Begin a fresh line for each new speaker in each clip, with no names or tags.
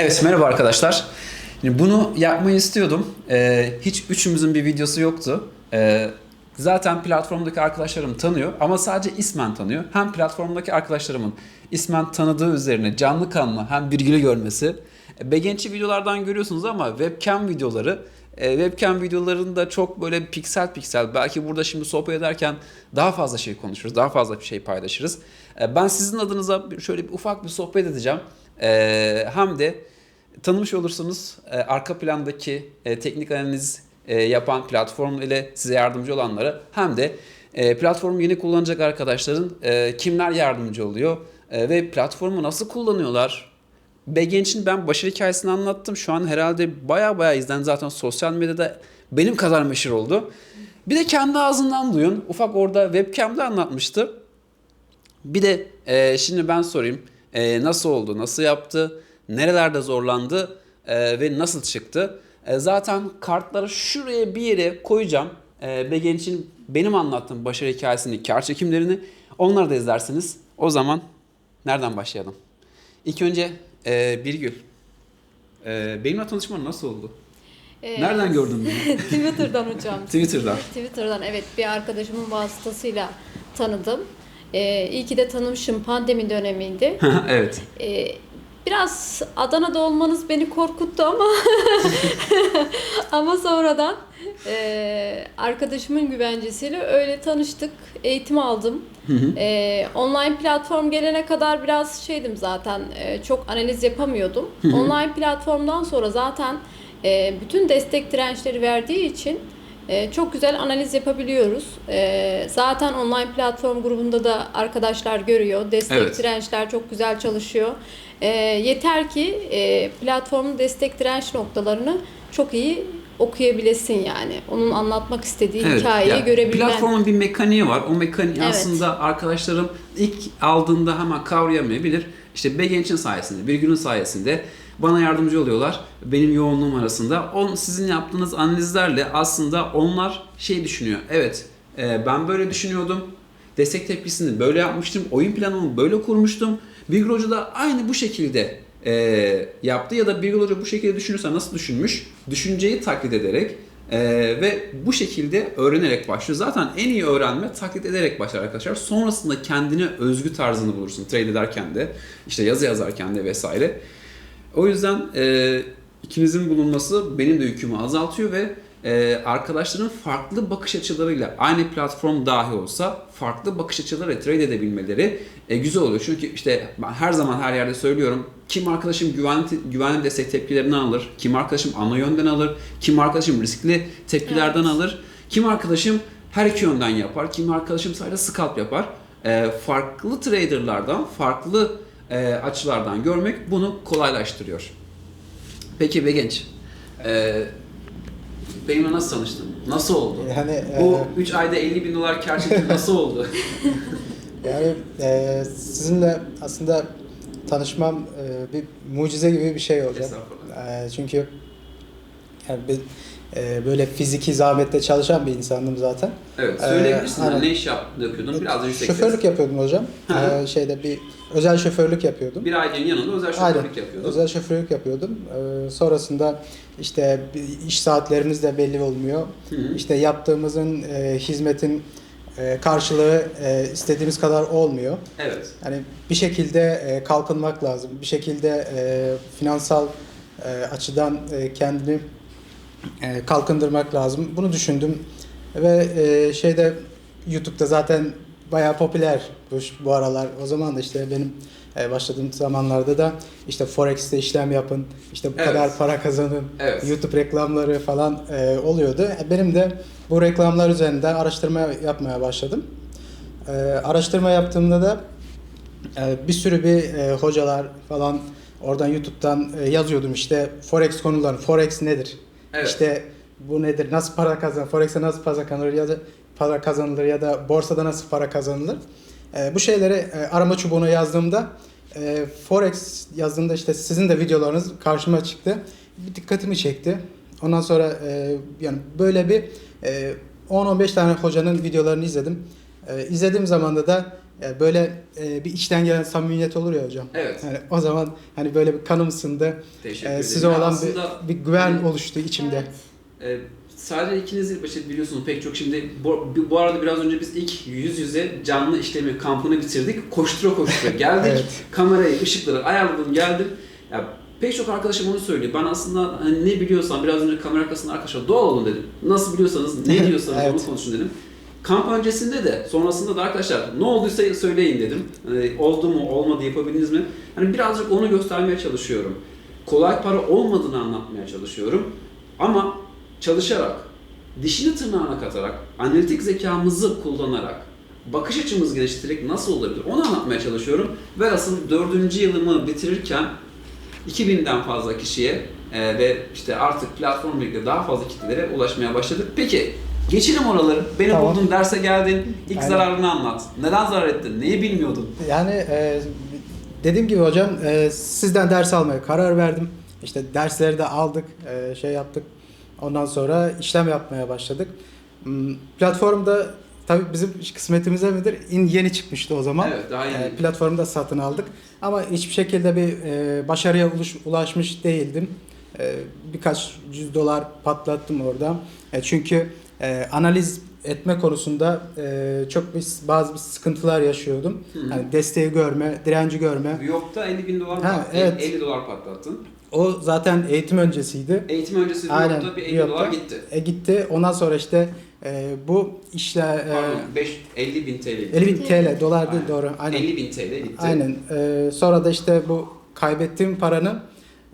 Evet merhaba arkadaşlar. Şimdi bunu yapmayı istiyordum. Ee, hiç üçümüzün bir videosu yoktu. Ee, zaten platformdaki arkadaşlarım tanıyor ama sadece ismen tanıyor. Hem platformdaki arkadaşlarımın ismen tanıdığı üzerine canlı kanlı hem virgülü görmesi. E, Begençi videolardan görüyorsunuz ama webcam videoları e, webcam videolarında çok böyle piksel piksel belki burada şimdi sohbet ederken daha fazla şey konuşuruz, daha fazla bir şey paylaşırız. E, Ben sizin adınıza şöyle bir ufak bir sohbet edeceğim. E, Hem de tanımış olursunuz e, arka plandaki e, teknik analiz e, yapan platform ile size yardımcı olanlara hem de e, platformu yeni kullanacak arkadaşların e, kimler yardımcı oluyor e, ve platformu nasıl kullanıyorlar, Begenç'in ben başarı hikayesini anlattım. Şu an herhalde baya baya izlendi zaten sosyal medyada benim kadar meşhur oldu. Bir de kendi ağzından duyun. Ufak orada webcam'da anlatmıştı. Bir de e, şimdi ben sorayım. E, nasıl oldu? Nasıl yaptı? Nerelerde zorlandı? E, ve nasıl çıktı? E, zaten kartları şuraya bir yere koyacağım. E, Begenç'in benim anlattığım başarı hikayesini, kar çekimlerini onları da izlersiniz. O zaman nereden başlayalım? İlk önce e, Birgül. E, benimle tanışman nasıl oldu?
Ee,
Nereden gördün beni?
Twitter'dan hocam.
Twitter'dan.
Twitter'dan evet bir arkadaşımın vasıtasıyla tanıdım. Ee, iyi ki de tanımışım pandemi dönemiydi.
evet.
Ee, biraz Adana'da olmanız beni korkuttu ama ama sonradan e, arkadaşımın güvencesiyle öyle tanıştık. Eğitim aldım. Ee, online platform gelene kadar biraz şeydim zaten e, çok analiz yapamıyordum. online platformdan sonra zaten e, bütün destek dirençleri verdiği için e, çok güzel analiz yapabiliyoruz. E, zaten online platform grubunda da arkadaşlar görüyor. Destek
Evet.
dirençler çok güzel çalışıyor. E, yeter ki e, platformun destek direnç noktalarını çok iyi okuyabilesin yani. Onun anlatmak istediği hikayeyi
ya
görebilmen.
Platformun bir mekaniği var. O mekaniği
Evet.
aslında arkadaşlarım ilk aldığında hemen kavrayamayabilir. İşte Begenç'in sayesinde, bir günün sayesinde bana yardımcı oluyorlar. Benim yoğunluğum arasında. On, sizin yaptığınız analizlerle aslında onlar şey düşünüyor. Evet e, ben böyle düşünüyordum. Destek tepkisini böyle yapmıştım. Oyun planımı böyle kurmuştum. Birgül Hoca da aynı bu şekilde e, yaptı ya da Birgül Hoca bu şekilde düşünürse nasıl düşünmüş? Düşünceyi taklit ederek e, ve bu şekilde öğrenerek başlıyor. Zaten en iyi öğrenme taklit ederek başlar arkadaşlar. Sonrasında kendine özgü tarzını bulursun. Trade ederken de, işte yazı yazarken de vesaire. O yüzden e, ikinizin bulunması benim de yükümü azaltıyor ve e, arkadaşların farklı bakış açılarıyla aynı platform dahi olsa farklı bakış açıları trade edebilmeleri e, güzel oluyor. Çünkü işte ben her zaman her yerde söylüyorum. Kim arkadaşım güvenli, güvenli destek tepkilerini alır, kim arkadaşım ana yönden alır, kim arkadaşım riskli tepkilerden
Evet.
alır, kim arkadaşım her iki yönden yapar, kim arkadaşım sadece scalp yapar. E, farklı traderlardan, farklı e, açılardan görmek bunu kolaylaştırıyor. Peki Begenç, e, benimle nasıl tanıştın? Nasıl oldu?
Yani
Bu
e,
3 ayda 50 bin dolar kar çekimi nasıl oldu?
yani e, sizinle aslında tanışmam e, bir mucize gibi bir şey.
Estağfurullah.
E, çünkü yani bir, e, böyle fiziki zahmette çalışan bir insandım zaten.
Evet,
Ee,
söyleyebilirsin.
aynen.
ne iş yap, yapıyordun? Biraz da yüksek
Şoförlük yapıyordum hocam.
Hı hı.
E, şeyde bir özel şoförlük yapıyordum.
Bir ailenin yanında özel
Aynen.
şoförlük yapıyordun.
Özel şoförlük yapıyordum. Ee, sonrasında işte iş saatlerimiz de belli olmuyor.
Hı hı.
İşte yaptığımızın e, hizmetin e, karşılığı e, istediğimiz kadar olmuyor.
Evet.
Yani bir şekilde e, kalkınmak lazım. Bir şekilde e, finansal e, açıdan e, kendini e, kalkındırmak lazım. Bunu düşündüm ve e, şeyde YouTube'da zaten bayağı popüler bu, bu aralar. O zaman da işte benim e, başladığım zamanlarda da işte Forex'te işlem yapın, işte bu
Evet.
kadar para kazanın,
Evet.
YouTube reklamları falan e, oluyordu. E, Benim de bu reklamlar üzerinden araştırma yapmaya başladım. E, araştırma yaptığımda da e, bir sürü bir e, hocalar falan oradan YouTube'dan e, yazıyordum işte Forex konuları. Forex nedir?
Evet.
İşte bu nedir? Nasıl para kazanır? Forex'e nasıl para kazanılır ya da para kazanılır ya da borsada nasıl para kazanılır? E, bu şeyleri e, arama çubuğuna yazdığımda e, Forex yazdığımda işte sizin de videolarınız karşıma çıktı. Bir dikkatimi çekti. Ondan sonra e, yani böyle bir e, 10-15 tane hocanın videolarını izledim. E, izlediğim zaman da e, böyle e, bir içten gelen samimiyet olur ya hocam.
Evet.
Yani o zaman hani böyle bir kanım ısındı.
Teşekkür
E, size olan
aslında
bir, bir güven
hani-
oluştu içimde.
Evet.
Ee, sadece ikiniz değil, işte biliyorsunuz pek çok şimdi bu, bu arada biraz önce biz ilk yüz yüze canlı işlemi kampını bitirdik. Koştura koştura geldik.
Evet.
Kamerayı, ışıkları ayarladım, geldim. Ya pek çok arkadaşım onu söylüyor. Ben aslında hani ne biliyorsam biraz önce kamera arkasında arkadaşlar doğal olun dedim. Nasıl biliyorsanız, ne diyorsanız
Evet.
onu konuşun dedim. Kamp öncesinde de sonrasında da arkadaşlar ne olduysa söyleyin dedim. Hani oldu mu olmadı yapabildiniz mi? Hani birazcık onu göstermeye çalışıyorum. Kolay para olmadığını anlatmaya çalışıyorum. Ama çalışarak, dişini tırnağına katarak, analitik zekamızı kullanarak, bakış açımızı geliştirerek nasıl olabilir onu anlatmaya çalışıyorum. Ve asıl dördüncü yılımı bitirirken 2000'den fazla kişiye e, ve işte artık platform birlikte daha fazla kitlelere ulaşmaya başladık. Peki geçelim oraları. Beni
Tamam.
buldun, derse geldin. İlk
Aynen.
zararını anlat. Neden zarar ettin? Neyi bilmiyordun?
Yani e, dediğim gibi hocam e, sizden ders almaya karar verdim. İşte dersleri de aldık, e, şey yaptık. Ondan sonra işlem yapmaya başladık. Hmm, Platformda tabii bizim kısmetimize midir? İn yeni çıkmıştı o zaman.
Evet, daha yeni.
E, platformda satın aldık. Ama hiçbir şekilde bir e, başarıya ulaşmış değildim. E, birkaç yüz dolar patlattım orada. E, çünkü analiz etme konusunda e, çok bir, bazı bir sıkıntılar yaşıyordum.
Hı hı.
Yani desteği görme, direnci görme.
Viyop'ta 50 bin dolar
Ha,
patlattın.
evet.
50 dolar patlattın.
O zaten eğitim öncesiydi.
Eğitim öncesi
Aynen,
Viyop'ta bir 50
Viyop'ta.
dolar gitti.
E, gitti. Ondan sonra işte e, bu işler e,
Pardon, 5, 50 bin TL gitti.
50 bin TL, dolar değil
Aynen.
doğru. Aynen.
50 bin TL gitti.
Aynen. Ee, sonra da işte bu kaybettiğim paranın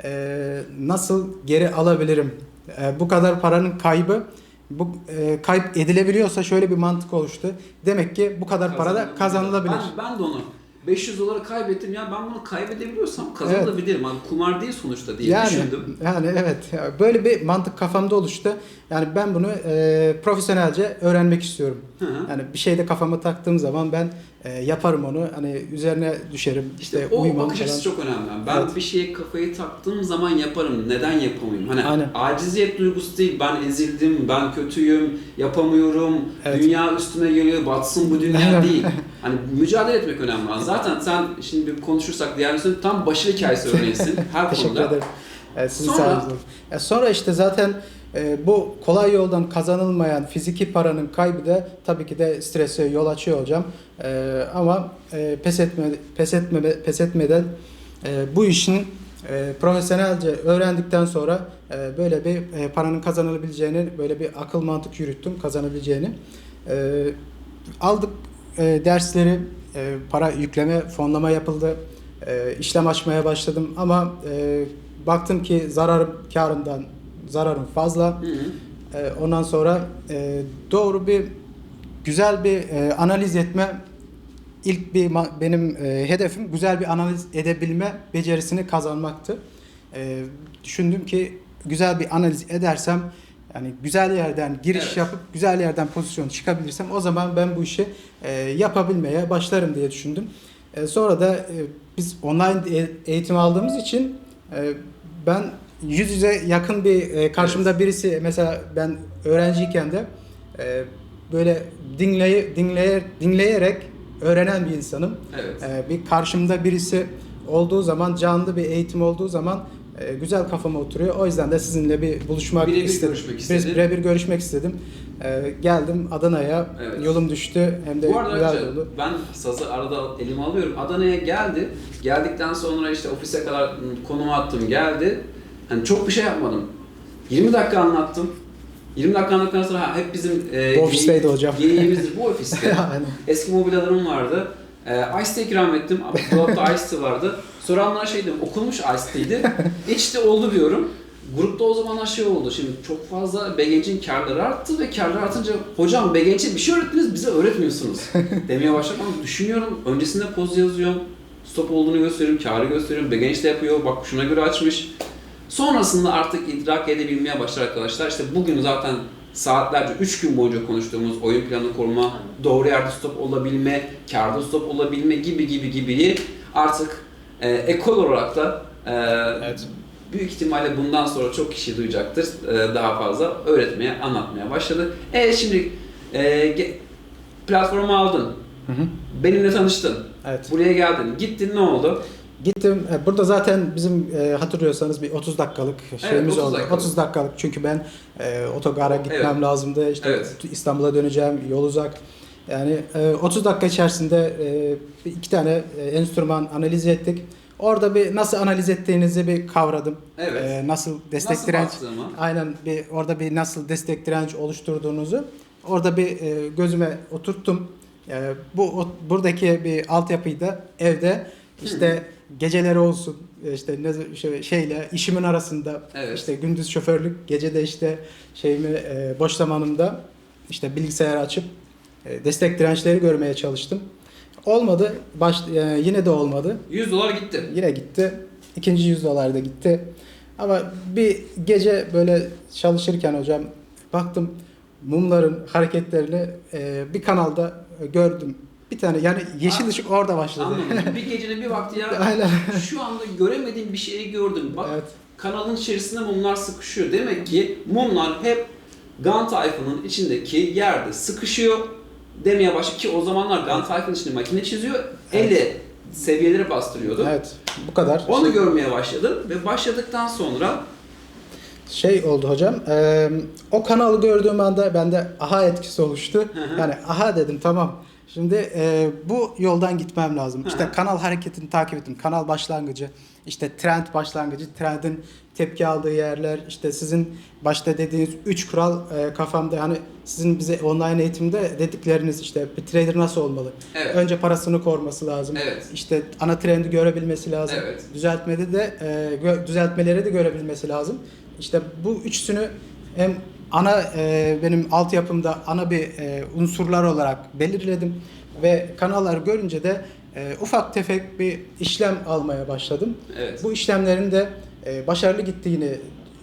e, nasıl geri alabilirim? E, bu kadar paranın kaybı bu e, kayıp edilebiliyorsa şöyle bir mantık oluştu. Demek ki bu kadar para da kazanılabilir.
Ben, ben de onu 500 doları kaybettim ya ben bunu kaybedebiliyorsam kazanabilirim. Abi kumar değil sonuçta diye
yani,
düşündüm.
yani evet böyle bir mantık kafamda oluştu. Yani ben bunu e, profesyonelce öğrenmek istiyorum.
Hı hı.
Yani bir şeyde kafama taktığım zaman ben e, yaparım onu. Hani üzerine düşerim.
İşte
İşte
o
uyumam
bakış açısı çok önemli. Ben
Evet.
bir şeye kafayı taktığım zaman yaparım. Neden yapamayayım? Hani
Aynen.
aciziyet duygusu değil. Ben ezildim, ben kötüyüm, yapamıyorum.
Evet.
Dünya üstüme geliyor, batsın bu dünya değil. Hani mücadele etmek önemli. Zaten sen şimdi bir konuşursak diğer üstüne tam başarı hikayesi örneğisin her
Teşekkür
konuda.
ederim. Evet, sizin
Sonra-
sayenizde. Sonra işte zaten e, bu kolay yoldan kazanılmayan fiziki paranın kaybı da tabii ki de strese yol açıyor hocam. E, ama e, pes etme pes etme pes etmeden e, bu işin e, profesyonelce öğrendikten sonra e, böyle bir paranın kazanılabileceğini böyle bir akıl mantık yürüttüm kazanabileceğini. E, aldık dersleri para yükleme fonlama yapıldı. İşlem açmaya başladım ama baktım ki zararım karımdan zararım fazla.
Hı hı.
E, ondan sonra e, doğru bir güzel bir e, analiz etme ilk bir benim e, hedefim güzel bir analiz edebilme becerisini kazanmaktı. E, düşündüm ki güzel bir analiz edersem yani güzel yerden giriş
Evet.
yapıp güzel yerden pozisyon çıkabilirsem o zaman ben bu işi e, yapabilmeye başlarım diye düşündüm. E, sonra da e, biz online e- eğitim aldığımız için e, ben yüz yüze yakın bir e, karşımda birisi mesela ben öğrenciyken de e, böyle dinley dinleye dinleyerek öğrenen bir insanım.
Evet.
E, bir karşımda birisi olduğu zaman canlı bir eğitim olduğu zaman e, güzel kafama oturuyor. O yüzden de sizinle bir buluşmak
Birebir
istedim.
görüşmek
Biz
istedin.
Birebir görüşmek istedim. E, geldim Adana'ya.
Evet.
Yolum düştü. Hem de
Bu arada
güzel
arkadaşlar,
oldu.
ben sazı arada elime alıyorum. Adana'ya geldi. Geldikten sonra işte ofise kadar konumu attım geldi. Hani çok bir şey yapmadım. 20 dakika anlattım. 20 dakika anlattıktan sonra ha, hep bizim e,
Bu ofisteydi hocam.
geyiğimizdir bu ofiste.
Yani,
Eski mobilyalarım vardı. E, Ice tea ikram ettim. Dolapta Ice tea vardı. Sonra onlara şey dedim, okunmuş Ice tea'ydi. İçti oldu diyorum. Grupta o zamanlar şey oldu. Şimdi çok fazla BGC'nin karları arttı ve karları artınca hocam BGC bir şey öğrettiniz bize öğretmiyorsunuz demeye başladım. Ama düşünüyorum öncesinde poz yazıyorum. Stop olduğunu gösteriyorum, karı gösteriyorum. BGC de yapıyor. Bak şuna göre açmış. Sonrasında artık idrak edebilmeye başlar arkadaşlar. İşte bugün zaten saatlerce 3 gün boyunca konuştuğumuz oyun planı kurma, doğru yerde stop olabilme, karda stop olabilme gibi gibi gibi artık e, ekol olarak da e,
Evet.
büyük ihtimalle bundan sonra çok kişi duyacaktır. e, daha fazla öğretmeye, anlatmaya başladı. E şimdi e, platformu aldın.
Hı hı.
Benimle tanıştın.
Evet.
Buraya geldin. Gittin ne oldu?
Gittim. e, Burada zaten bizim e, hatırlıyorsanız bir 30 dakikalık şeyimiz
30
oldu.
dakikalık.
30 dakikalık çünkü ben e, otogara gitmem
Evet.
lazımdı. İşte
Evet.
İstanbul'a döneceğim. Yol uzak. Yani e, 30 dakika içerisinde e, bir iki tane e, enstrüman analiz ettik. Orada bir nasıl analiz ettiğinizi bir kavradım.
Evet.
E, nasıl destek
Nasıl
direnç
baktığımı?
Aynen bir orada bir nasıl destek direnç oluşturduğunuzu orada bir e, gözüme oturttum. E, bu o- buradaki bir altyapıyı da evde işte geceleri olsun işte ne şey, şeyle işimin arasında
Evet.
işte gündüz şoförlük gece de işte şeyimi e, boş zamanımda işte bilgisayarı açıp e, destek dirençleri görmeye çalıştım. Olmadı. Baş, e, yine de olmadı.
100 dolar gitti.
Yine gitti. İkinci 100 dolar da gitti. Ama bir gece böyle çalışırken hocam baktım mumların hareketlerini e, bir kanalda gördüm. Bir tane yani yeşil
Aa,
ışık orada başladı.
Anladım. bir gecenin bir vakti ya
Aynen.
şu anda göremediğim bir şeyi gördüm. Bak
Evet.
kanalın içerisinde mumlar sıkışıyor. Demek ki mumlar hep Gun tayfının içindeki yerde sıkışıyor demeye başladı ki o zamanlar Gun tayfının içinde makine çiziyor. Elle seviyeleri bastırıyordu.
Evet. Bu kadar.
Onu görmeye başladım ve başladıktan sonra
Şey oldu hocam. e, o kanalı gördüğüm anda bende aha etkisi oluştu.
Hı hı.
Yani aha dedim tamam. Şimdi e, bu yoldan gitmem lazım. İşte kanal hareketini takip ettim. Kanal başlangıcı, işte trend başlangıcı, trendin tepki aldığı yerler, işte sizin başta dediğiniz 3 kural e, kafamda hani sizin bize online eğitimde dedikleriniz işte bir trader nasıl olmalı?
evet.
Önce parasını koruması lazım.
Evet.
İşte ana trendi görebilmesi lazım.
Evet.
Düzeltmede de e, düzeltmeleri de görebilmesi lazım. İşte bu üçsünü hem ana e, benim altyapımda ana bir e, unsurlar olarak belirledim ve kanallar görünce de e, ufak tefek bir işlem almaya başladım.
Evet.
Bu işlemlerin de e, başarılı gittiğini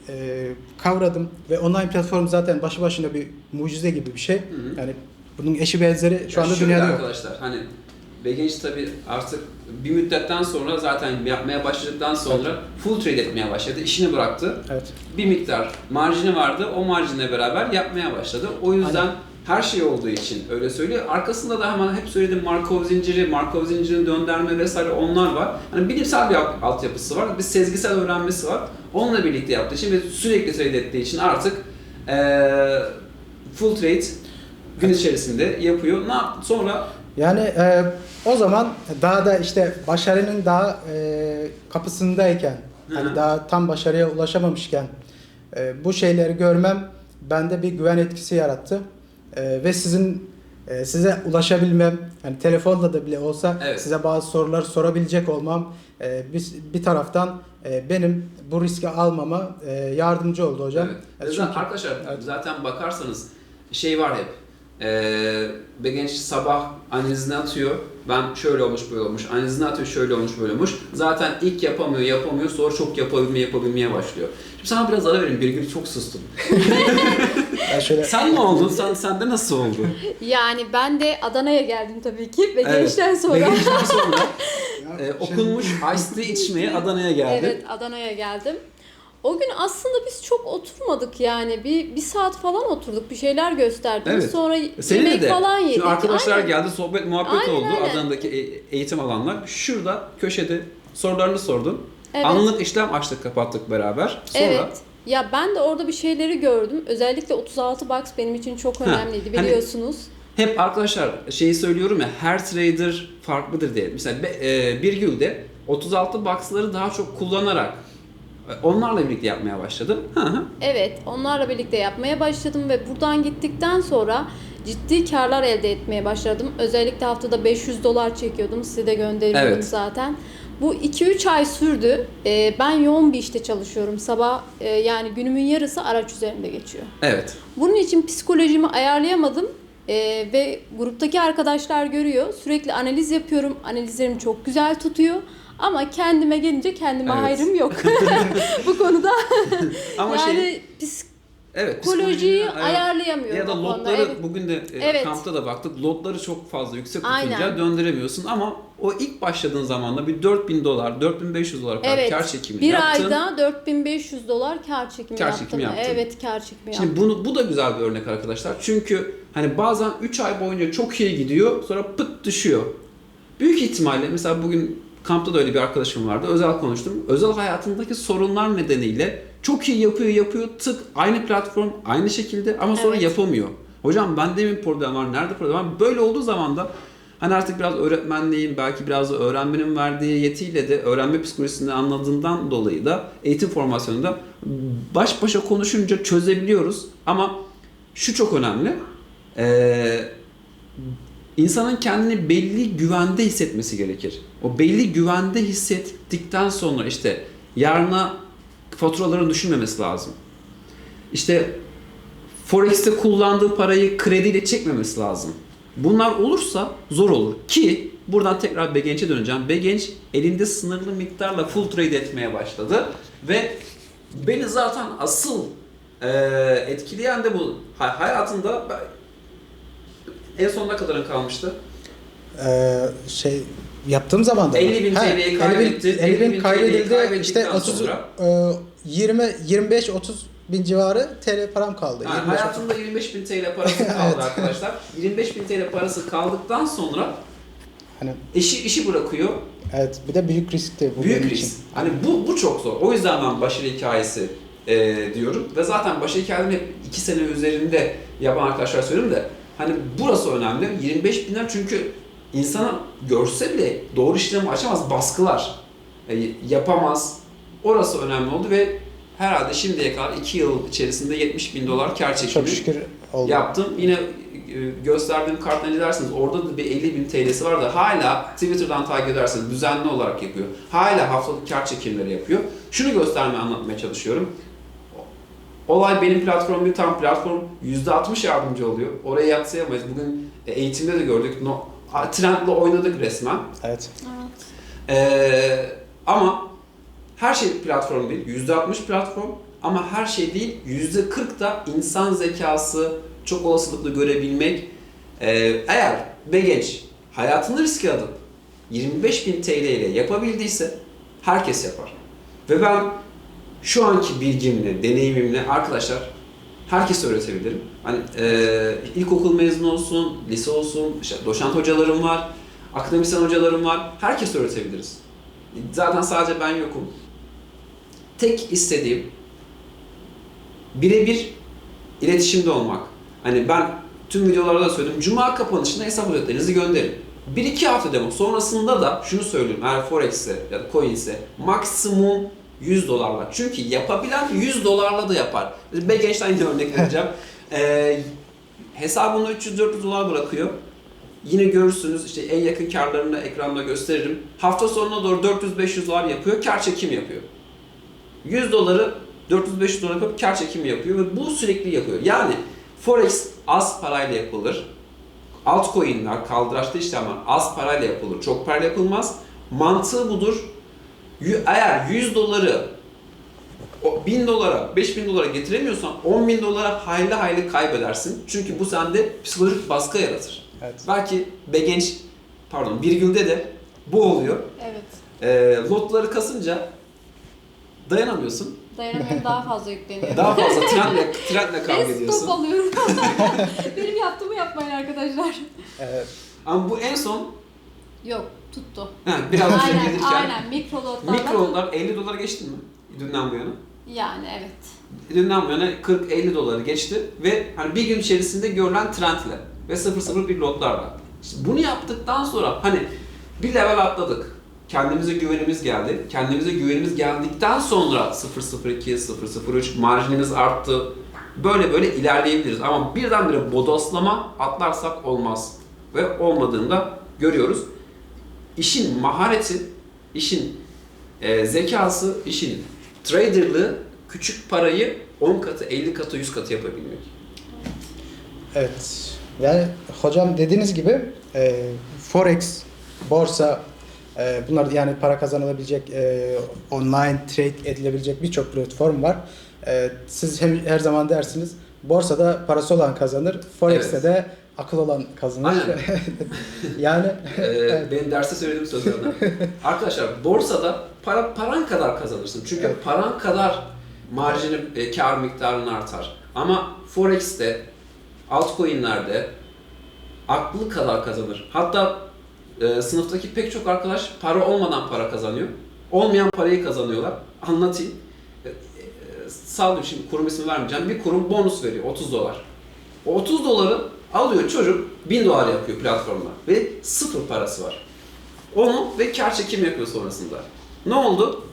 e, kavradım ve online platform zaten başlı başına bir mucize gibi bir şey.
Hı hı.
Yani bunun eşi benzeri şu anda
şöyle
dünyada yok.
arkadaşlar hani Begenç tabi artık bir müddetten sonra zaten yapmaya başladıktan sonra full trade etmeye başladı. İşini bıraktı.
Evet.
Bir miktar marjini vardı. O marjinle beraber yapmaya başladı. O yüzden
Aynen.
her şey olduğu için öyle söylüyor. Arkasında da hemen hep söylediğim Markov zinciri, Markov zincirini döndürme vesaire onlar var. Hani bilimsel bir alt- altyapısı var. Bir sezgisel öğrenmesi var. Onunla birlikte yaptığı için ve sürekli trade ettiği için artık eee full trade gün içerisinde yapıyor. Ne yaptı? Sonra
Yani e, o zaman daha da işte başarının daha e, kapısındayken, hani daha tam başarıya ulaşamamışken e, bu şeyleri görmem bende bir güven etkisi yarattı. E, ve sizin e, size ulaşabilmem, yani telefonla da bile olsa
Evet.
size bazı sorular sorabilecek olmam e, bir, bir taraftan e, benim bu riski almama e, yardımcı oldu hocam.
Evet.
E,
Zaten
çünkü-
arkadaşlar
Evet.
zaten bakarsanız şey var hep. Ee, bir genç sabah analizini atıyor. Ben şöyle olmuş böyle olmuş. Analizini atıyor şöyle olmuş böyle olmuş. Zaten ilk yapamıyor yapamıyor sonra çok yapabilmeye yapabilmeye başlıyor. Şimdi sana biraz ara vereyim. Bir gün çok sustun.
ben şöyle
Sen ne oldun? Sen sende nasıl oldu?
Yani ben de Adana'ya geldim tabii ki ve
Evet.
gençten sonra.
Ve gençten sonra e,
Şey-
okunmuş Ice Tea içmeye Adana'ya geldi.
Evet Adana'ya geldim. O gün aslında biz çok oturmadık yani bir, bir saat falan oturduk bir şeyler gösterdiniz
Evet.
sonra
Seninle
yemek
de.
falan yedik.
Şimdi arkadaşlar
Aynen.
geldi, sohbet muhabbet
Aynen,
oldu.
aynen.
Adana'daki e- eğitim alanlar. Şurada köşede sorularını sordun.
Evet.
Anlık işlem açtık kapattık beraber. Sonra
Evet. Ya ben de orada bir şeyleri gördüm. Özellikle 36 box benim için çok
Ha,
önemliydi
hani-
biliyorsunuz.
hep arkadaşlar şeyi söylüyorum ya her trader farklıdır diye. Mesela e, bir günde 36 box'ları daha çok kullanarak e, onlarla birlikte yapmaya başladım.
Evet, onlarla birlikte yapmaya başladım ve buradan gittikten sonra ciddi karlar elde etmeye başladım. Özellikle haftada 500 dolar çekiyordum. Size de gönderiyordum
Evet.
zaten. Bu 2-3 ay sürdü. Ee, ben yoğun bir işte çalışıyorum. Sabah e, yani günümün yarısı araç üzerinde geçiyor.
Evet.
Bunun için psikolojimi ayarlayamadım. Ee, ve gruptaki arkadaşlar görüyor. Sürekli analiz yapıyorum. Analizlerim çok güzel tutuyor. Ama kendime gelince kendime
Evet.
hayrım yok. Bu konuda
Ama
yani
şey
pis-
evet
psikolojiyi
ayar-
ayarlayamıyorum
ya da lotları
Evet.
bugün de e,
Evet.
kampta da baktık. Lotları çok fazla yüksek tutunca
Aynen.
döndüremiyorsun ama o ilk başladığın zamanda bir 4000 dolar, 4500 dolar kadar
Evet.
kar çekimi
Bir
yaptın.
ayda 4500 dolar kar çekimi
Kar
yaptım.
çekimi yaptın.
Evet kar çekimi
Şimdi
yaptım.
bunu bu da güzel bir örnek arkadaşlar. Çünkü hani bazen 3 ay boyunca çok iyi gidiyor, sonra pıt düşüyor. Büyük ihtimalle mesela bugün kampta da öyle bir arkadaşım vardı. Özel konuştum. Özel hayatındaki sorunlar nedeniyle çok iyi yapıyor yapıyor tık aynı platform aynı şekilde ama sonra
Evet.
yapamıyor. Hocam bende mi problem var? Nerede problem var? Böyle olduğu zaman da hani artık biraz öğretmenliğin belki biraz da öğrenmenin verdiği yetiyle de öğrenme psikolojisini anladığından dolayı da eğitim formasyonunda baş başa konuşunca çözebiliyoruz. Ama şu çok önemli. Ee, insanın kendini belli güvende hissetmesi gerekir. O belli güvende hissettikten sonra işte yarına faturalarını düşünmemesi lazım. İşte Forex'te kullandığı parayı krediyle çekmemesi lazım. Bunlar olursa zor olur ki buradan tekrar Begenç'e döneceğim. Begenç elinde sınırlı miktarla full trade etmeye başladı ve beni zaten asıl eee, etkileyen de bu. Ha- Hayatında en son ne kadarın kalmıştı?
Ee, şey yaptığım zaman da
50 bin TL'yi
50 bin-
kaybetti.
50 bin
50 bin
kaybedildi. İşte 30
sonra-
e, 20 25 30 bin civarı TL param kaldı.
Yani
25
hayatında 25 bin TL parası kaldı
Evet.
arkadaşlar. 25 bin TL parası kaldıktan sonra
Hani
işi işi bırakıyor.
evet bir de büyük riskti bu
Büyük risk.
için.
Hani bu bu çok zor. O yüzden ben başarı hikayesi e, diyorum ve zaten başarı hikayelerini hep 2 sene üzerinde yapan arkadaşlar söylüyorum da hani burası önemli. 25 binler çünkü insana görse bile doğru işlemi açamaz baskılar. E, yapamaz. Orası önemli oldu ve herhalde şimdiye kadar 2 yıl içerisinde 70 bin dolar kar çekimi
Çok şükür oldu.
yaptım. Yine e, gösterdiğim karttan izlersiniz. Orada da bir 50 bin TL'si var da hala Twitter'dan takip ederseniz düzenli olarak yapıyor. Hala haftalık kar çekimleri yapıyor. Şunu göstermeye anlatmaya çalışıyorum. Olay benim platformum değil, tam platform %60 yardımcı oluyor. Oraya yatsıyamayız. Bugün e, eğitimde de gördük. No, trendle oynadık resmen.
Evet.
Evet.
Ee, ama her şey platform değil. %60 platform ama her şey değil. %40 da insan zekası çok olasılıkla görebilmek. Ee, eğer ve genç hayatını riske alıp 25.000 TL ile yapabildiyse herkes yapar. Ve ben şu anki bilgimle, deneyimimle arkadaşlar herkese öğretebilirim. Hani e, ilkokul mezunu olsun, lise olsun, işte doçent hocalarım var, akademisyen hocalarım var. Herkese öğretebiliriz. Zaten sadece ben yokum. Tek istediğim birebir iletişimde olmak. Hani ben tüm videolarda da söyledim. Cuma kapanışında hesap özetlerinizi gönderin. 1-2 hafta demo. Sonrasında da şunu söylüyorum. Eğer Forex'e ya da coin ise maksimum 100 dolarla. Çünkü yapabilen 100 dolarla da yapar. Begenç'ten yine örnek vereceğim. Ee, hesabını 300-400 dolar bırakıyor. Yine görürsünüz işte en yakın karlarını ekranda gösteririm. Hafta sonuna doğru 400-500 dolar yapıyor, kar çekimi yapıyor. 100 doları 400-500 dolar yapıp kar çekimi yapıyor ve bu sürekli yapıyor. Yani Forex az parayla yapılır. Altcoin'ler, kaldıraçlı işlemler az parayla yapılır, çok parayla yapılmaz. Mantığı budur. Eğer 100 doları o 1000 dolara, 5000 dolara getiremiyorsan 10 bin dolara hayli hayli kaybedersin. Çünkü bu sende psikolojik baskı yaratır.
Evet.
Belki Begenç, pardon Birgül'de de bu oluyor.
Evet.
Ee, lotları kasınca dayanamıyorsun.
Dayanamayıp daha fazla yükleniyor.
Daha fazla trendle, trendle kavga
Ben stop
ediyorsun.
alıyorum. Benim yaptığımı yapmayın arkadaşlar.
Evet.
Ama bu en son
Yok tuttu.
he, biraz önce
aynen
gelirken
aynen mikro lotlarla.
mikro lotlar 50 dolara geçti mi? Dünden bu yana.
Yani evet.
Dünden bu yana 40-50 doları geçti ve hani bir gün içerisinde görülen trendle ve 0-0 lotlarla. İşte bunu yaptıktan sonra hani bir level atladık. Kendimize güvenimiz geldi. Kendimize güvenimiz geldikten sonra 0.02, 0.03 marjinimiz arttı. Böyle böyle ilerleyebiliriz. Ama birdenbire bodoslama atlarsak olmaz. Ve olmadığında görüyoruz. İşin mahareti, işin e, zekası, işin traderlığı küçük parayı 10 katı, 50 katı, 100 katı yapabilmek.
Evet. Yani hocam dediğiniz gibi e, forex, borsa bunlar yani para kazanılabilecek, e, online trade edilebilecek birçok platform var. E, siz hem, her zaman dersiniz borsada parası olan kazanır, forex'te
Evet.
de akıl olan kazanır. Yani
Ee,
Evet.
benim derste söylediğim sözlerden. Arkadaşlar borsada para paran kadar kazanırsın. Çünkü
Evet.
paran kadar marjini, e, kar miktarın artar. Ama Forex'te, altcoin'lerde aklı kadar kazanır. Hatta Ee, sınıftaki pek çok arkadaş para olmadan para kazanıyor. Olmayan parayı kazanıyorlar. Anlatayım. Ee, e, sağlıyorum şimdi kurum ismi vermeyeceğim. Bir kurum bonus veriyor 30 dolar. O 30 doları alıyor çocuk 1000 dolar yapıyor platformda ve sıfır parası var. Onu ve kar çekimi yapıyor sonrasında. Ne oldu?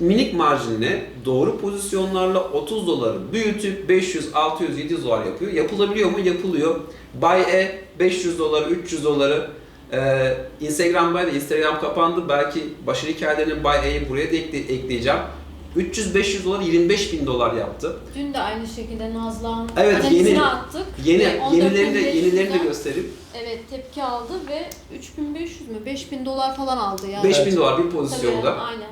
Minik marjinle doğru pozisyonlarla 30 doları büyütüp 500, 600, 700 dolar yapıyor. Yapılabiliyor mu? Yapılıyor. Buy E 500 doları, 300 doları. Ee, Instagram Buy da Instagram kapandı. Belki başarı hikayelerinin Buy E'yi buraya da ekle- ekleyeceğim. 300-500 dolar 25 bin dolar yaptı.
Dün de aynı şekilde Nazlı Hanım
Evet, yeni-
attık.
Yeni,
Ve 14
yenilerini de,
bin
yenilerini de
500'den
göstereyim.
Evet tepki aldı ve 3500 mü 5000 dolar falan aldı yani.
5000
Evet.
dolar bir
Tabii,
pozisyonda.
aynen.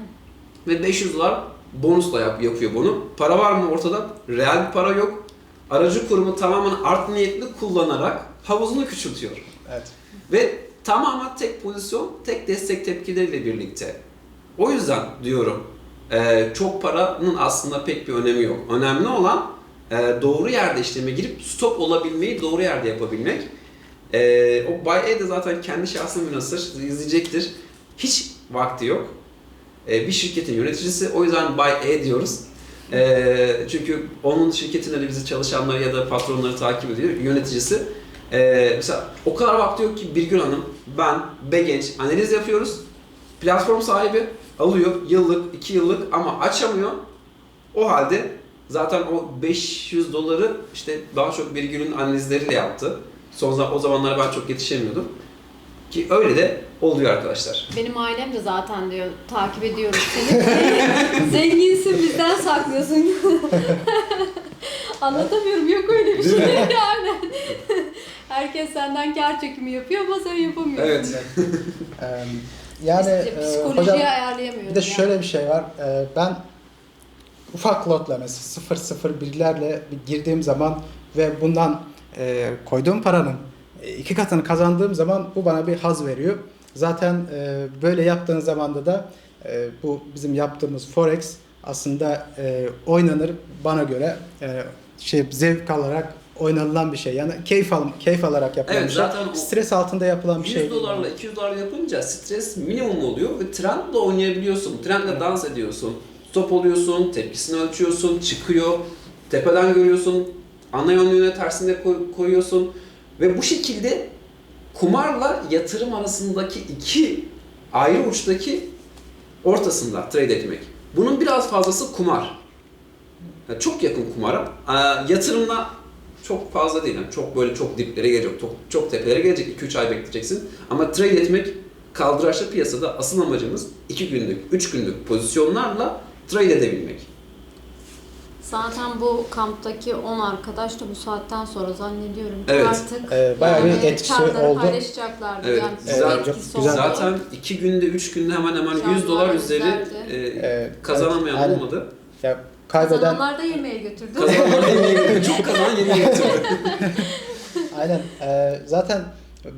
ve 500 dolar bonusla yap, yapıyor bunu. Para var mı ortada? Real bir para yok. Aracı kurumu tamamen art niyetli kullanarak havuzunu küçültüyor.
Evet.
Ve tamamen tek pozisyon, tek destek tepkileriyle birlikte. O yüzden diyorum e, çok paranın aslında pek bir önemi yok. Önemli olan e, doğru yerde işleme girip stop olabilmeyi doğru yerde yapabilmek. E, o Bay E de zaten kendi şahsına münasır izleyecektir. Hiç vakti yok. Bir şirketin yöneticisi. O yüzden Bay E diyoruz. Çünkü onun şirketinde de bizi çalışanları ya da patronları takip ediyor. Yöneticisi. E, mesela o kadar vakti yok ki Birgül Hanım, ben, Begenç analiz yapıyoruz. Platform sahibi alıyor yıllık, iki yıllık ama açamıyor. O halde zaten o 500 doları işte daha çok Birgül'ün analizleriyle yaptı. Son zaman, o zamanlar ben çok yetişemiyordum. Ki öyle de oluyor arkadaşlar.
Benim ailem de zaten diyor takip ediyoruz seni. Zenginsin bizden saklıyorsun. Anlatamıyorum yok öyle bir şey. Aynen. Herkes senden kar çekimi yapıyor ama sen yapamıyorsun.
Evet.
Ee, yani e,
psikolojiyi
hocam
ayarlayamıyorum.
bir de
yani.
şöyle bir şey var. Ee, ben ufak lotla mesela 001'lerle bir girdiğim zaman ve bundan e, koyduğum paranın iki katını kazandığım zaman bu bana bir haz veriyor. Zaten e, böyle yaptığın zamanda da e, bu bizim yaptığımız forex aslında e, oynanır bana göre e, şey zevk alarak oynanılan bir şey. Yani keyif al keyif alarak yapılan
Evet,
bir şey. Stres altında yapılan bir
100
şey.
dolarla 200 dolar yapınca stres minimum oluyor ve trendle oynayabiliyorsun. Trendle dans ediyorsun. Stop oluyorsun, tepkisini ölçüyorsun, çıkıyor. Tepeden görüyorsun. Ana yönlüğüne tersinde koy- koyuyorsun. Ve bu şekilde kumarla yatırım arasındaki iki ayrı uçtaki ortasında trade etmek. Bunun biraz fazlası kumar. Yani çok yakın kumara. Ee, yatırımla çok fazla değil. Yani çok böyle çok diplere gelecek, çok, çok tepelere gelecek. 2-3 ay bekleyeceksin. Ama trade etmek kaldıraçlı piyasada asıl amacımız 2 günlük, 3 günlük pozisyonlarla trade edebilmek.
Zaten bu kamptaki 10 arkadaş da bu saatten sonra zannediyorum ki
Evet.
artık
Ee, bayağı bir
yani
etkisi
kartları
oldu.
paylaşacaklardı.
Evet,
Yani
güzel-
bir etkisi
güzel.
oldu.
Zaten 2 günde, 3 günde hemen hemen 100 dolar üzeri e,
Evet,
kazanamayan
aynen.
olmadı.
Ya kaybeden
Kazananlar da yemeğe götürdü.
Kazananlar yemeğe Çok kazanan yemeğe götürdü.
Aynen. Ee, zaten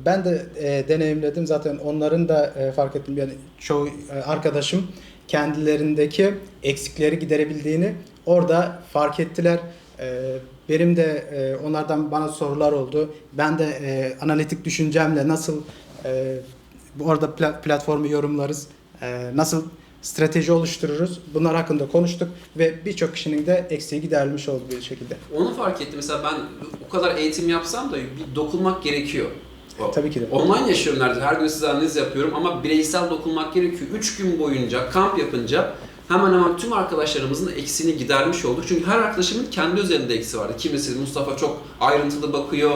ben de e, deneyimledim. Zaten onların da e, fark ettim. Yani çoğu e, arkadaşım kendilerindeki eksikleri giderebildiğini orada fark ettiler. Ee, benim de e, onlardan bana sorular oldu. Ben de e, analitik düşüncemle nasıl e, bu orada pla- platformu yorumlarız, e, nasıl strateji oluştururuz. Bunlar hakkında konuştuk ve birçok kişinin de eksiği giderilmiş oldu bir şekilde.
Onu fark ettim. Mesela ben o kadar eğitim yapsam da bir dokunmak gerekiyor. O-
Tabii ki de.
Online yaşıyorum neredeyse. Her gün size analiz yapıyorum ama bireysel dokunmak gerekiyor. 3 gün boyunca kamp yapınca hemen hemen tüm arkadaşlarımızın eksiğini gidermiş olduk. Çünkü her arkadaşımın kendi üzerinde eksi vardı. Kimisi Mustafa çok ayrıntılı bakıyor.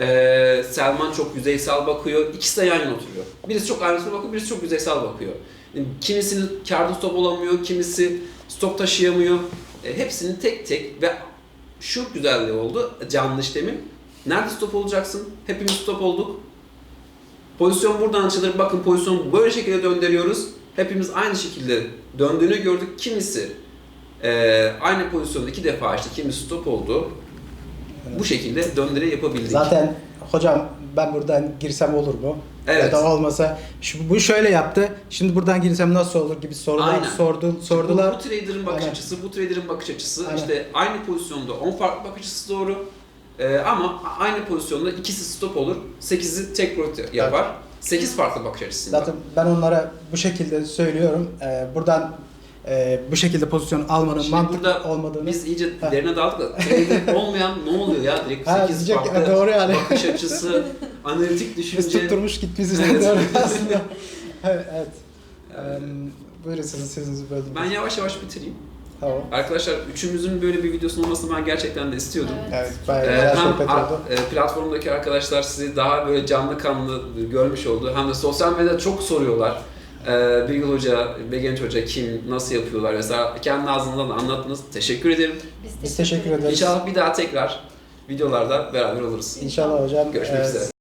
Ee, Selman çok yüzeysel bakıyor. İkisi de yan yana oturuyor. Birisi çok ayrıntılı bakıyor, birisi çok yüzeysel bakıyor. Kimisinin kârda stop olamıyor, kimisi stop taşıyamıyor. E, hepsinin tek tek ve şu güzelliği oldu canlı işlemin. Nerede stop olacaksın? Hepimiz stop olduk. Pozisyon buradan açılır. Bakın pozisyonu böyle şekilde döndürüyoruz. Hepimiz aynı şekilde döndüğünü gördük. Kimisi eee, aynı pozisyonda iki defa açtı. Kimisi stop oldu. Bu şekilde döndüre yapabildik.
Zaten hocam ben buradan girsem olur mu?
Evet.
Ya da olmasa şu, bu şöyle yaptı. Şimdi buradan girsem nasıl olur gibi sorular
Aynen.
sordu, sordular.
Bu, bu trader'ın bakış
Aynen.
açısı, bu trader'ın bakış açısı
Aynen.
işte aynı pozisyonda 10 farklı bakış açısı doğru. Ee, ama aynı pozisyonda ikisi stop olur, 8'i tek profit yapar. 8 farklı bakış açısında.
Zaten ben onlara bu şekilde söylüyorum. Ee, buradan e, bu şekilde pozisyon almanın
Şimdi
mantıklı
burada
olmadığını.
Biz iyice
Ha.
derine daldık da trader olmayan ne oluyor ya? Direkt
Ha,
8
diyecek-
farklı
doğru yani.
bakış açısı, analitik
Biz
düşünce.
tutturmuş gitmişiz
Evet.
doğru aslında. evet. evet. Buyurun sizin sözünüzü böldüm.
Ben yavaş yavaş bitireyim.
Tamam.
Arkadaşlar üçümüzün böyle bir videosunun olmasını ben gerçekten de istiyordum.
Evet.
Evet, bayağı,
Ee,
bayağı
hem
sohbet
ar-
oldu.
e, platformdaki arkadaşlar sizi daha böyle canlı kanlı görmüş oldu. Hem de sosyal medyada çok soruyorlar. Ee, Bilgil Hoca, Begenç Hoca kim, nasıl yapıyorlar mesela kendi ağzınızdan da anlattınız. Teşekkür ederim.
Biz teşekkür ederiz.
İnşallah bir daha tekrar videolarda beraber oluruz.
İnşallah hocam.
Görüşmek
Ee,
üzere.